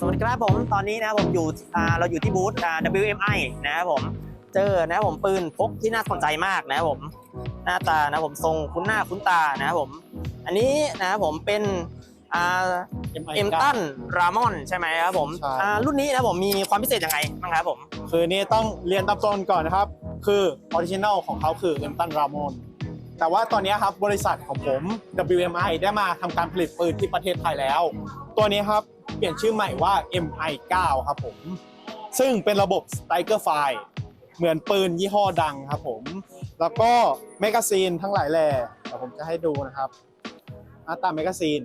ครับผมตอนนี้นะครับผมอยู่อ่าเราอยู่ที่บูธอ่า WMI นะครับผมเจอนะครับผมปืนพกที่น่าสนใจมากนะครับผมหน้าตานะครับผมทรงคุ้นหน้าคุ้นตานะครับผม อันนี้นะครับผมเป็นอ่าเอ็มตันรามอนใช่ไหมครับผมใช่อ่ารุ่นนี้นะครับผมมีความพิเศษยังไงบ้างครับผม คือนี่ต้องเรียนตามต้นก่อนนะครับ คือออริจินัลของเขาคือเอ็มตันรามอนแต่ว่าตอนนี้ครับบริษัทของผม WMI ได้มาทำการผลิตปืนที่ประเทศไทยแล้ว ตัวนี้ครับ เปลี่ยนชื่อใหม่ว่า MI9 ครับผม ซึ่งเป็นระบบ Striker Fire เหมือนปืนยี่ห้อดังครับผม แล้วก็แมกกาซีนทั้งหลายแหล่เดี๋ยวผมจะให้ดูนะครับหน้าตาแมกกาซีน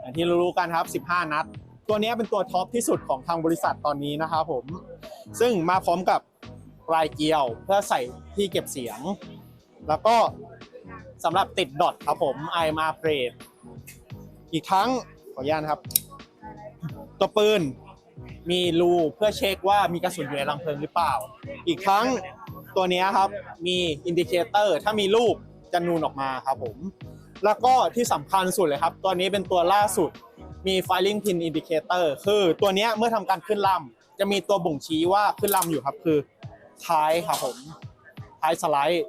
อย่างที่รู้กันครับ 15 นัด ตัวนี้เป็นตัวท็อปที่สุดของทางบริษัทตอนนี้นะครับผม ซึ่งมาพร้อมกับปลายเกลียวเพื่อใส่ที่เก็บเสียง แล้วก็สำหรับติดดอทครับผมไอมาเพรดอีกทั้งขออนุญาตครับ ตัวปืนมีรูเพื่อเช็คว่ามีกระสุนอยู่ในรังเพลิงหรือเปล่า อีกทั้งตัวนี้ครับมีอินดิเคเตอร์ถ้ามีรูปจะนูนออกมาครับผม แล้วก็ที่สำคัญสุดเลยครับ ตัวนี้เป็นตัวล่าสุดมี firing pin indicator คือตัวนี้เมื่อทำการขึ้นลำจะมีตัวบ่งชี้ว่าขึ้นลำอยู่ครับคือท้ายครับผมท้ายสไลด์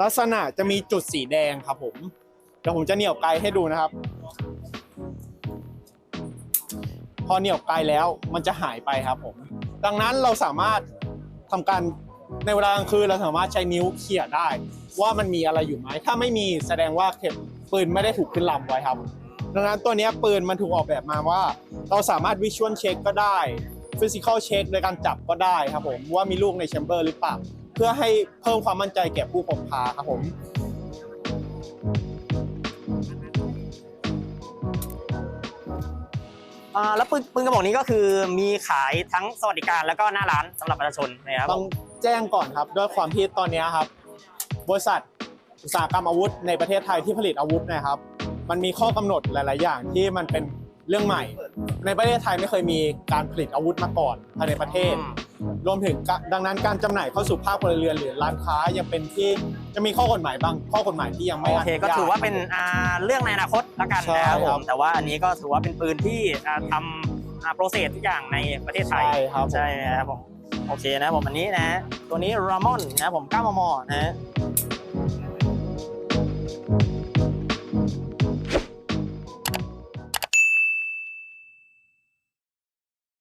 ลักษณะจะมีจุดสีแดงครับผมเดี๋ยวผมจะเหนี่ยวไกลให้ดูนะครับ พอเหนี่ยวไกลแล้วมันจะหายไปครับผม ดังนั้นเราสามารถทำการในเวลากลางคืนเราสามารถใช้นิ้วเขี่ยได้ ว่ามันมีอะไรอยู่ไหมถ้าไม่มีแสดงว่าเข็มปืนไม่ได้ถูกขึ้นลำไว้ครับ ดังนั้นตัวนี้ปืนมันถูกออกแบบมาว่า เราสามารถวิชวลเช็คก็ได้ฟิสิกอลเช็คโดยการจับก็ได้ครับผมว่ามีลูกในแชมเบอร์หรือเปล่าเพื่อให้เพิ่มความมั่นใจแก่ผู้พกพาครับผม แล้วปืนปืนกระบอกนี้ก็คือมีขายทั้งสวัสดิการแล้วก็หน้าร้านสำหรับประชาชนนะครับต้องแจ้งก่อนครับ ด้วยความที่ตอนเนี้ยครับ บริษัทอุตสาหกรรมอาวุธ ในประเทศไทยที่ผลิตอาวุธเนะครับ มันมีข้อกำหนดหลาย ๆ อย่างที่มันเป็นเรื่องใหม่ ในประเทศไทยไม่เคยมีการผลิตอาวุธมาก่อนภายในประเทศอืมรวมถึงกะดังนั้นการจำหน่ายเข้าสู่ภาคพลเรือนหรือร้านค้ายังเป็นที่ จะมีข้อกฎหมายบางข้อกฎหมายที่ยังไม่โอเคนุญต ก็ถือว่าเป็นอ่าเรื่องในอนาคตละกันใช่นะครับผครัมบแต่ว่าอันนี้ก็ถือว่าเป็นปืนที่อ่าทำอ่าโปรเซสทุกอย่างในประเทศไทยใช่ครับผม ใช่ครับผมโอเคนะครับผมอันนี้นะ ตัวนี้รามอนนะครับผม9มมนะฮะ